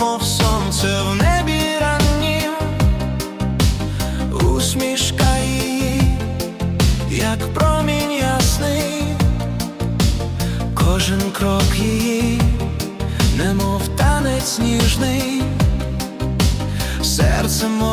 мов сонце в небі раннім, усмішка її, як промінь ясний, кожен крок її, немов танець ніжний, серце моє.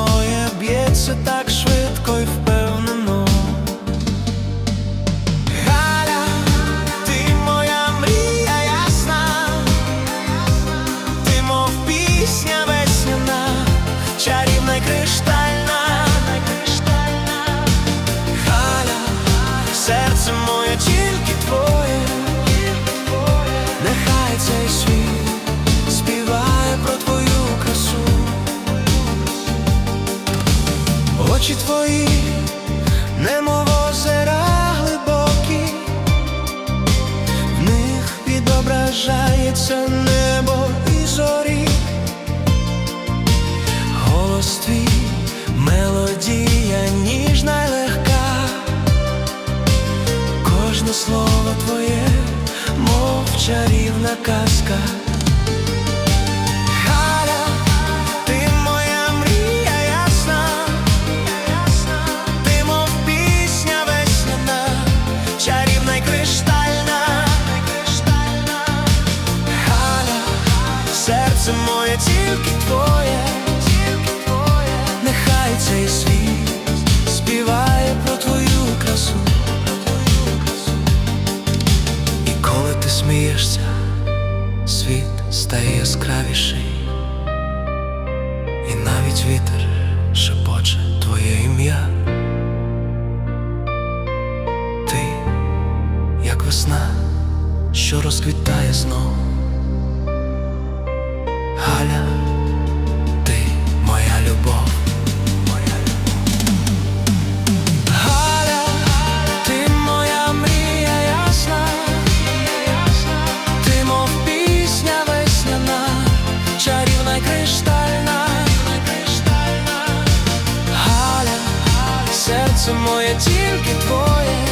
Моє тільки твоє, нехай цей світ співає про твою красу. Очі твої, немов озера глибокі, в них відображається небо і зорі, голос твій, слово твоє, мов чарівна казка. Галя, ти моя мрія ясна, ти мов пісня весняна, чарівна й криштальна, Галя, серце моє тільки твоє, нехай цей світ ти смієшся, світ стає яскравіший. І навіть вітер шепоче твоє ім'я. Ти, як весна, що розквітає знову. Серце моє тільки твоє,